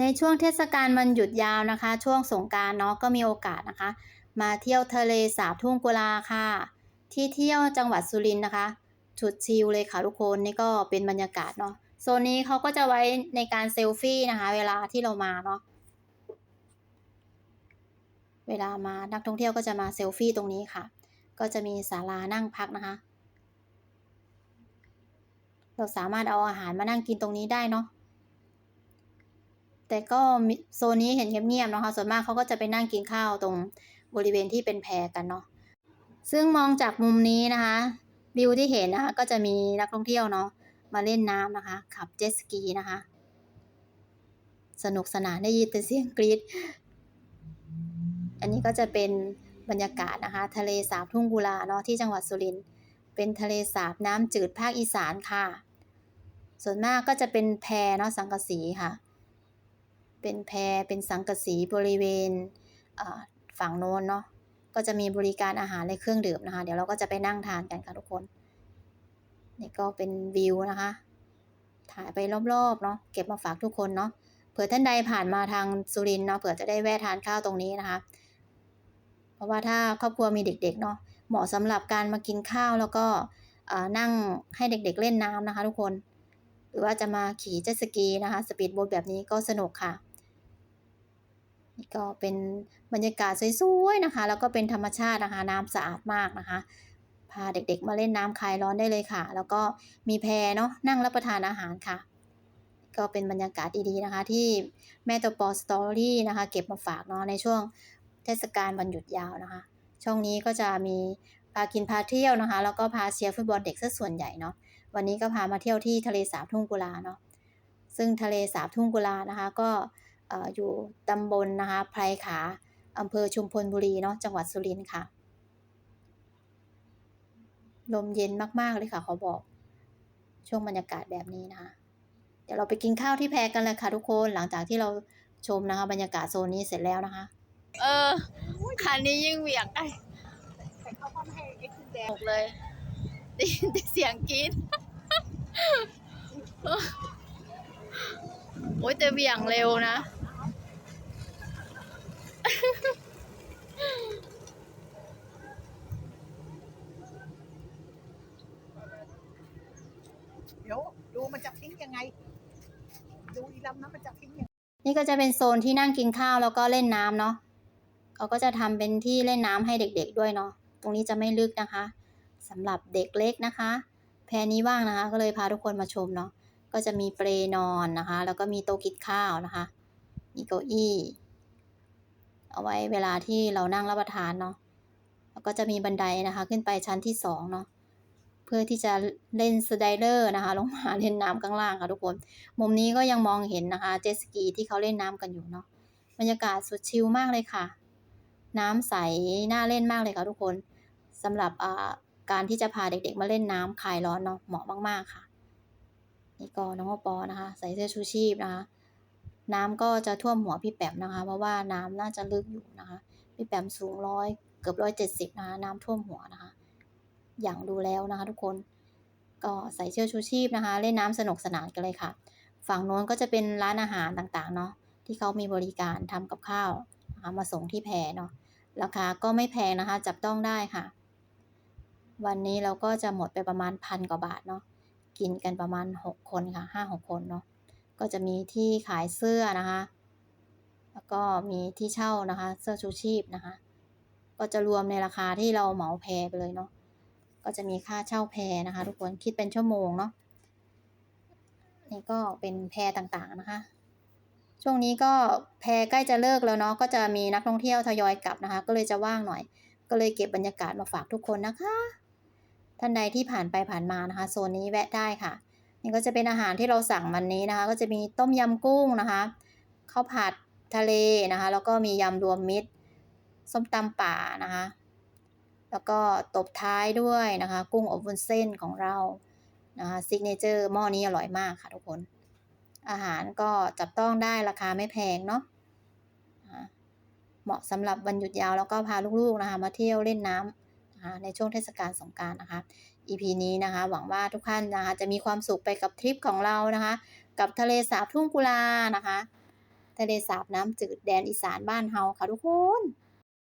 ในช่วงเทศกาลวันหยุดยาวนะคะ ช่วงสงการเนาะก็มีโอกาสนะคะ มาเที่ยวทะเลสาบทุ่งกุลาค่ะ ที่เที่ยวจังหวัดสุรินทร์นะคะชุดชิลเลยค่ะทุกคนนี่ก็เป็นบรรยากาศเนาะโซนนี้เขาก็จะไว้ในการเซลฟี่นะคะ เวลาที่เรามาเนาะเวลามานักท่องเที่ยวก็จะมาเซลฟี่ตรงนี้ค่ะ ก็จะมีศาลานั่งพักนะคะ เราสามารถเอาอาหารมานั่งกินตรงนี้ได้เนาะ แต่ก็โซนนี้เห็นเงียบๆนะคะ ส่วนมากเขาก็จะไปนั่งกินข้าวตรงบริเวณที่เป็นแพกันเนาะ ซึ่งมองจากมุมนี้นะคะวิวที่เห็นนะคะก็จะมีนักท่องเที่ยวเนาะมาเล่นน้ำนะคะ ขับเจ็ตสกีนะคะ สนุกสนานได้ยินแต่เสียงกรีดอันนี้ก็จะเป็นบรรยากาศนะคะ ทะเลสาบทุ่งกุลาเนาะที่จังหวัดสุรินทร์เป็นทะเลสาบน้ำจืดภาคอีสานค่ะ ส่วนมากก็จะเป็นแพเนาะสังกะสีค่ะ เป็นแพเป็นสังกะสีบริเวณฝั่งโน้นเนาะก็จะมีบริการอาหารและเครื่องดื่มนะคะ เดี๋ยวเราก็จะไปนั่งทานกันค่ะทุกคน นี่ก็เป็นวิวนะคะ ถ่ายไปรอบๆเนาะเก็บมาฝากทุกคนเนาะเผื่อท่านใดผ่านมาทางสุรินทร์เนาะเผื่อจะได้แวะทานข้าวตรงนี้นะคะ เพราะว่าถ้าครอบครัวมีเด็ก ๆ เนาะเหมาะสำหรับการมากินข้าวแล้วก็นั่งให้เด็กๆเล่นน้ำนะคะ ทุกคน หรือว่าจะมาขี่เจ็ตสกีนะคะสปีดโบ๊ทแบบนี้ก็สนุกค่ะ ก็เป็นบรรยากาศสวยๆนะคะ แล้วก็เป็นธรรมชาตินะคะน้ำสะอาดมากนะคะ พาเด็กๆมาเล่นน้ำคลายร้อนได้เลยค่ะ แล้วก็มีแพเนาะนั่งรับประทานอาหารค่ะ ก็เป็นบรรยากาศดีๆนะคะ ที่แม่ตัวปอสตอรี่นะคะ เก็บมาฝากเนาะในช่วงเทศกาลวันหยุดยาวนะคะ ช่องนี้ก็จะมีพากินพาเที่ยวนะคะ แล้วก็พาเชียร์ฟุตบอลเด็กซะส่วนใหญ่เนาะวันนี้ก็พามาเที่ยวที่ทะเลสาบทุ่งกุลาเนาะซึ่งทะเลสาบทุ่งกุลานะคะ ก็ อ่ออยู่ตำบลนะคะไพรขาอำเภอชุมพลบุรีเนาะจังหวัดสุรินทร์ค่ะ ลมเย็นมากๆเลยค่ะเขาบอก ช่วงบรรยากาศแบบนี้นะคะ เดี๋ยวเราไปกินข้าวที่แพกันเลยค่ะทุกคนหลังจากที่เราชมนะคะ บรรยากาศโซนนี้เสร็จแล้วนะคะ เออคันนี้ยิ่งเหวี่ยงไอ้แต่เขาก็ไม่ให้ไอ้คุณแดงหกเลยได้ยินแต่เสียงกรี๊ดโอ้ยแต่เหวี่ยงเร็วนะ เดูมันจะทิ้งยังไง ดูอีลำนั้นมันจะทิ้งยังไงนี่ก็จะเป็นโซนที่นั่งกินข้าวแล้วก็เล่นน้ำเนาะเขาก็จะทำเป็นที่เล่นน้ำให้เด็กๆด้วยเนาะตรงนี้จะไม่ลึกนะคะสำหรับเด็กเล็กนะคะ แพรนี้ว่างนะคะ ก็เลยพาทุกคนมาชมเนาะก็จะมีเปลนอนนะคะ แล้วก็มีโต๊ะกินข้าวนะคะ มีเก้าอี้ เอาไว้เวลาที่เรานั่งรับประทานเนาะแล้วก็จะมีบันไดนะคะ ขึ้นไปชั้นที่สองเนาะ พื่อที่จะเล่นสไลเดอร์นะคะ ลงมาเล่นน้ำข้างล่างค่ะทุกคน มุมนี้ก็ยังมองเห็นนะคะ เจสกีที่เขาเล่นน้ำกันอยู่เนาะบรรยากาศสุดชิลมากเลยค่ะ น้ำใสน่าเล่นมากเลยค่ะทุกคนสำหรับการที่จะพาเด็กๆ มาเล่นน้ำคลายร้อนเนาะเหมาะมากๆค่ะนี่ก็น้องโอปอนะคะ ใส่เสื้อชูชีพนะคะ น้ำก็จะท่วมหัวพี่แปมนะคะ เพราะว่าน้ำน่าจะลึกอยู่นะคะ พี่แปมสูงร้อยเกือบร้อยเจ็ดสิบนะคะ น้ำท่วมหัวนะคะ อย่างดูแล้วนะคะ ทุกคนก็ใส่เสื้อชูชีพนะคะ เล่นน้ำสนุกสนานกันเลยค่ะ ฝั่งโน้นก็จะเป็นร้านอาหารต่างๆเนาะที่เขามีบริการทำกับข้าวนะคะมาส่งที่แพเนาะราคาก็ไม่แพงนะคะ จับต้องได้ค่ะ วันนี้เราก็จะหมดไปประมาณพันกว่าบาทเนาะกินกันประมาณหกคนค่ะห้าหกคนเนาะก็จะมีที่ขายเสื้อนะคะ แล้วก็มีที่เช่านะคะ เสื้อชูชีพนะคะ ก็จะรวมในราคาที่เราเหมาแพไปเลยเนาะ ก็จะมีค่าเช่าแพนะคะ ทุกคนคิดเป็นชั่วโมงเนาะนี่ก็เป็นแพรต่างๆนะคะ ช่วงนี้ก็แพรใกล้จะเลิกแล้วเนาะก็จะมีนักท่องเที่ยวทยอยกลับนะคะ ก็เลยจะว่างหน่อย ก็เลยเก็บบรรยากาศมาฝากทุกคนนะคะ ท่านใดที่ผ่านไปผ่านมานะคะโซนนี้แวะได้ค่ะนี่ก็จะเป็นอาหารที่เราสั่งวันนี้นะคะ ก็จะมีต้มยำกุ้งนะคะข้าวผัดทะเลนะคะ แล้วก็มียำรวมมิตร ส้มตำป่านะคะ แล้วก็ตบท้ายด้วยนะคะ กุ้งอบวุ้นเส้นของเรานะคะซิกเนเจอร์หม้อนี้อร่อยมากค่ะทุกคน อาหารก็จับต้องได้ราคาไม่แพงเนาะเหมาะสำหรับวันหยุดยาวแล้วก็พาลูกๆนะคะ มาเที่ยวเล่นน้ำนะคะในช่วงเทศกาลสงการนะคะ EP นี้นะคะ หวังว่าทุกท่านนะคะจะมีความสุขไปกับทริปของเรานะคะ กับทะเลสาบทุ่งกุลานะคะ ทะเลสาบน้ำจืดแดนอีสานบ้านเฮาค่ะทุกคน